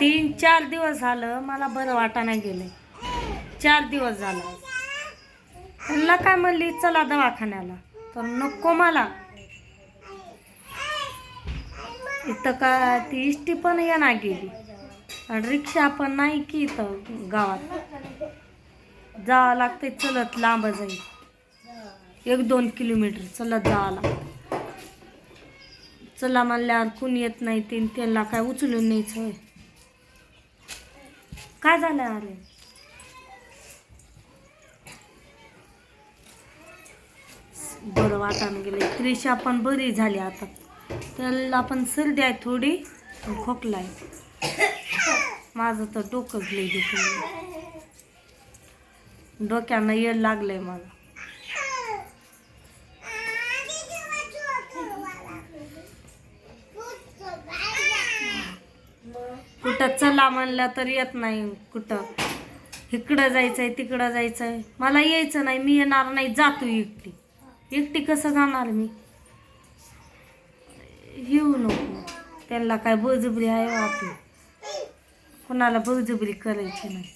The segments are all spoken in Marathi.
तीन चार दिवस झालं मला बरं वाटा नाही चार दिवस झालं. त्यांना काय म्हणली चला दवाखान्याला. तर नको मला. इथं का ती इष्टी पण येणार गेली. आणि रिक्षा पण नाही की इथं गावात. जावं लागतंय चलत लांब जाईल. एक दोन किलोमीटर चलत जावं लागतं चला म्हणल्यावर कुणी येत नाही ते त्यांना काय उचलून न्यायचं होय काय झालं अरे? बरं वाटानं गेले. त्रिशा पण बरी झाली आता. त्याला पण सर्दी आहे थोडी खोकला आहे. माझं तर डोकं लई दुखलं डोक्यानं येड लागलंय मला. कुठं चला म्हणलं तर येत नाही कुठं. इकडं जायचंय तिकडं जायचंय. मला यायचं नाही मी येणार नाही जातो एकटी. एकटी कसं जाणार मी? येऊ नको. त्यांना काय बळजबरी आहे आपली कुणाला बळजबरी करायची नाही.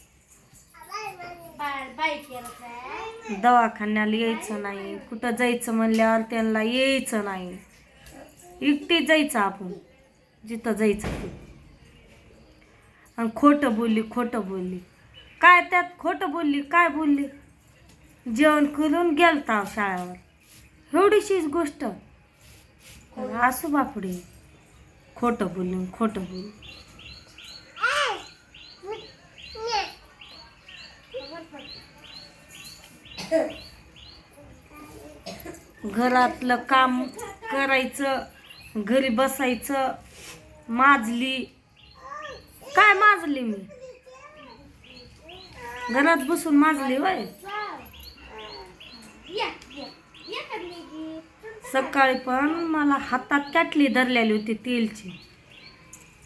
दवाखान्याला यायचं नाही. कुठं जायचं म्हणल्यावर त्यांना यायचं नाही. एकटी जायचं आपण. जिथं जायचं आणि खोटं बोलली खोटं बोलली. काय त्यात खोटं बोलली काय बोलली? जेवण करून गेलता शाळेवर. एवढीशीच गोष्ट. असू बापडे. खोटं बोलून खोटं बोलून घरातलं काम करायचं घरी बसायचं माजली माजली मी. घरात बसून माजली वय. सकाळी पण मला हातात कॅटली धरलेली होती तेलची.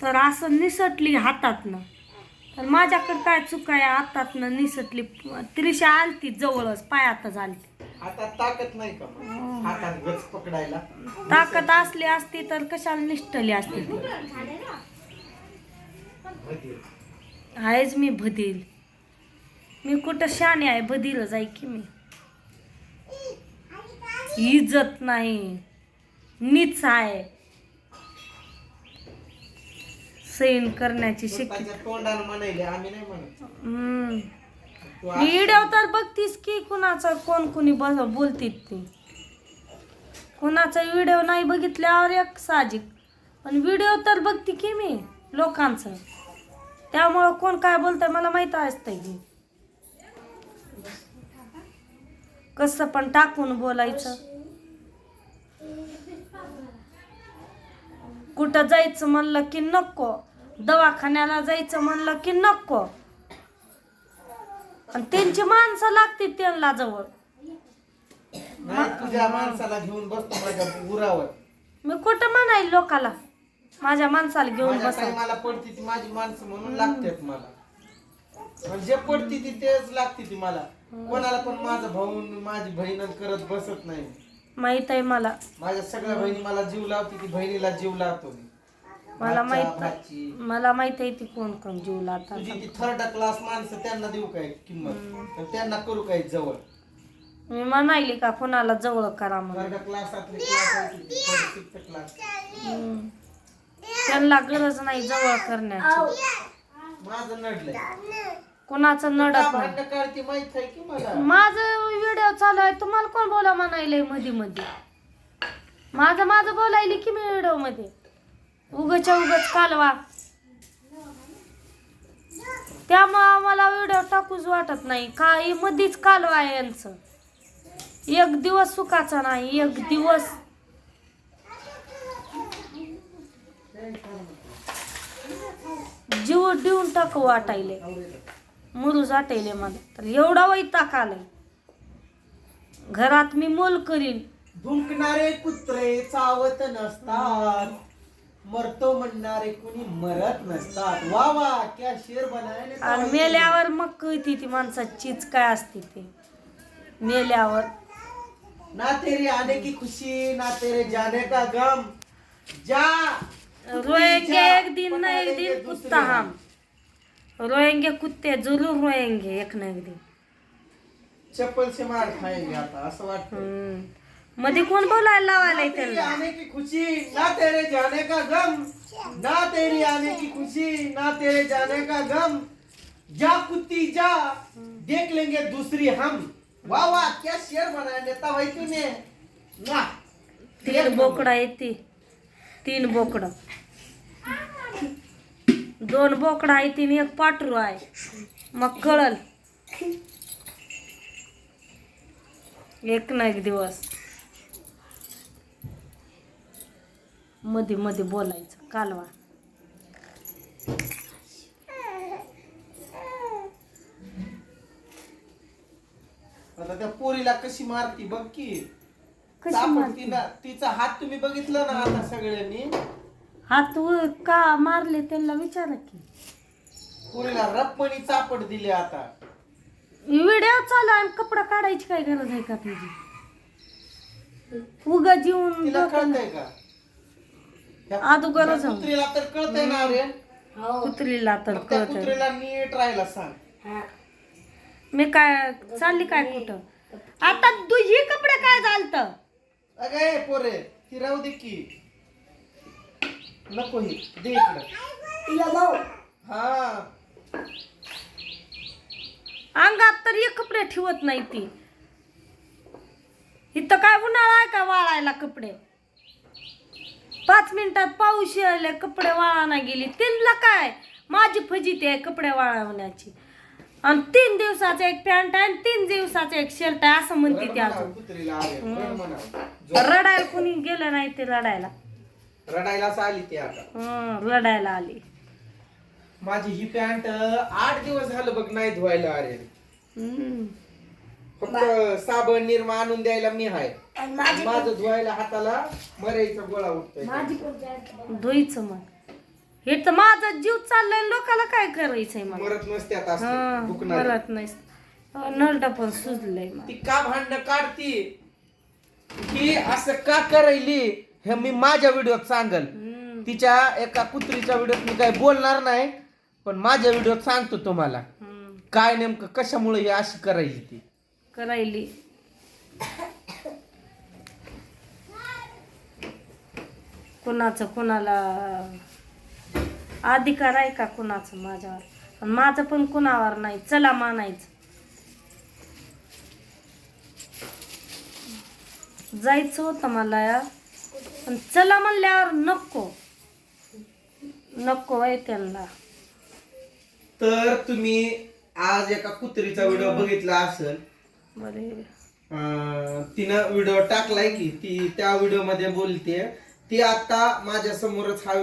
तर असं निसटली हातातनं. तर माझ्याकडे काय चुक आहे? हातातनं निसटली. त्रिशा आलती जवळच पायातच आलती. ताकद नाही का मग? हातात गच पकडायला. ताकद असली असती तर कशाला निष्ठली असती. आहेच मी भदील. मी कुठं शाने आहे बधील जाई की मी? इज्जत नाही. नीच आहे. सैन करण्याची मी व्हिडिओ तर बघतीस की कुणाचं कोण कुणी बस बोलतीत ते. कुणाचा व्हिडिओ नाही बघितल्यावर एक साहजिक. पण व्हिडिओ तर बघते की मी लोकांचं. त्यामुळं कोण काय बोलतंय मला माहीत असतंय. की कसं पण टाकून बोलायचं. कुठं जायचं म्हणलं की नको. दवाखान्याला जायचं म्हणलं की नको. आणि त्यांची माणसं लागतील त्यांना जवळ. नाही तुझ्या माणसाला घेऊन बसतो माझ्या मी कुठं म्हणाय लोकाला? माझ्या माणसाला घेऊन माझ्या बसा. मला पडती ती माझी माणसं म्हणून लागतात मला. जे पडती ती तेच लागते ती मला. कोणाला पण माझा भाऊ न माझी बहीण करत बसत नाही. माहीत आहे मला. माझ्या सगळ्या बहिणी मला जीव लावते ती बहिणीला जीव लावतो मी. मला भाच्या, माहीत भाची. मला माहीत आहे ती कोण कोण जीव तुझी लावतात ती थर्ड क्लास माणसं त्यांना देऊ काय किंमत? तर त्यांना करू काय जवळ? मी म्हणायली का कोणाला जवळ करा म्हणून. थर्ड क्लासातले क्लास क्लास हम्म. त्यांना गरज नाही जवळ करण्याची. माझं नडलंय. कोणाचं नडत नाही. मला? माझं व्हिडिओ चालू आहे तुम्हाला कोण बोला म्हणायलंयमध्ये मध्ये माझं माझं बोलायली की मी व्हिडिओमध्ये? उगच्या उगच कालवा. त्यामुळं आम्हाला व्हिडिओ टाकूच वाटत नाही. काही मधीच कालवा यांचं. एक दिवस सुखाचा नाही एक दिवस जीव देऊन टाकू वाटायले. मुरूज वाटायले मला. तर एवढा वैताग आलाय. घरात मी मोल करीन. भुंकणारे कुत्रे चावत नसतात. मरतो म्हणणारे कुणी मरत नसतात. वा वा क्या शेर आणि मेल्यावर मग कळती ती माणसाची चीज काय असते ते. मेल्यावर. ना तेरी आने की खुशी ना तेरे जाने का गम. जा रोएंगे एक दिन ना एक दिन कुत्ता हम रोएंगे कुत्ते जरूर रोएंगे एक ना एक दिन। चप्पल से मार खाएंगे आता असं वाटतं. मध्ये कोण बोलायला लावायला तेरी आने की खुशी ना तेरे जाने का गम। ना तेरी आने की खुशी ना तेरे जाने का गम। जा कुत्ती जा। देख लेंगे दूसरी हम। वाह वाह क्या शेर बनाया नेता भाई तूने ना तीन बोकडा येते तीन बोकडं. दोन बोकडं आहे तीन एक पाटरू आहे. मग कळल. एक ना एक दिवस. मध्ये मध्ये बोलायचं कालवा. आता त्या पोरीला कशी मारती बघ की. कशी चापट मारती? तिला तिचा हात तुम्ही बघितलं ना आता सगळ्यांनी? हात का मारले त्यांना विचारा की. पोरीला रप्पणी चापट दिली आता. व्हिडिओ चालू आहे आणि कपडा काढायची काय गरज आहे का तुझी? उगा जीवन तिला डोक्याला- कळतंय का? त्या- अगोदरच त्या कुत्रीला तर कळतंय ना रे. कुत्रीला तर मग त्या कळत कुत्रीला नीट राहायला सांग. मी काय चालली काय कुठं? आता तुझी कपडे काय झालत अगं ए पोरे ती राहू दे की. नको ही दे इकडं. हा. अंगात तर एक कपडे ठेवत नाही ती. इथं काय उन्हाळा आहे का वाळायला कपडे? पाच मिनिटात पाऊस आले कपडे वाळाना गेली. त्यांना काय? माझी फजिती आहे कपडे वाळवण्याची. आणि तीन दिवसाचा एक पॅन्ट आहे आणि तीन दिवसाचा एक शर्ट आहे असं म्हणते ती अजून. कुत्रीला अरे रड म्हणावं. रडायला कोणी गेलं नाही ते रडायला. रडायलाच आली ती आता. हं, रडायला आली. माझी ही पॅन्ट आठ दिवस झालं बघ नाही धुवायला अरे. फक्त साबण निरमा आणून द्यायला मी आहे माझं धुवायला हाताला मरायचा गोळा उठतोय. धुईचं मग हे तर माझा जीव चाललाय आणि लोकाला काय करायचंय मला? मरत नसते आता असं हं, दुखणार परत नाही नरड पण सुजलंय मला. ती का भांडणं काढती? की असं का करायली? हे मी माझ्या व्हिडिओत सांगल. हं, तिच्या एका कुत्रीच्या व्हिडिओत मी काही बोलणार नाही पण माझ्या व्हिडिओत सांगतो तुम्हाला. हं. काय नेमकं कशामुळे ही अशी करायची ती? करायली. कुणाचं कुणाला? अधिकार आहे का कुणाचं माझ्यावर? आणि माझं पण कुणावर नाही चला मानायचं. जायचं होतं मला या पण चला म्हणल्यावर नको. नको आहे त्यांना. तर तुम्ही आज एका कुत्रीचा व्हिडिओ बघितला असेल. बरे. अं, तिनं व्हिडिओ टाकलाय की ती त्या व्हिडिओमध्ये बोलते ती आता माझ्या समोरच हा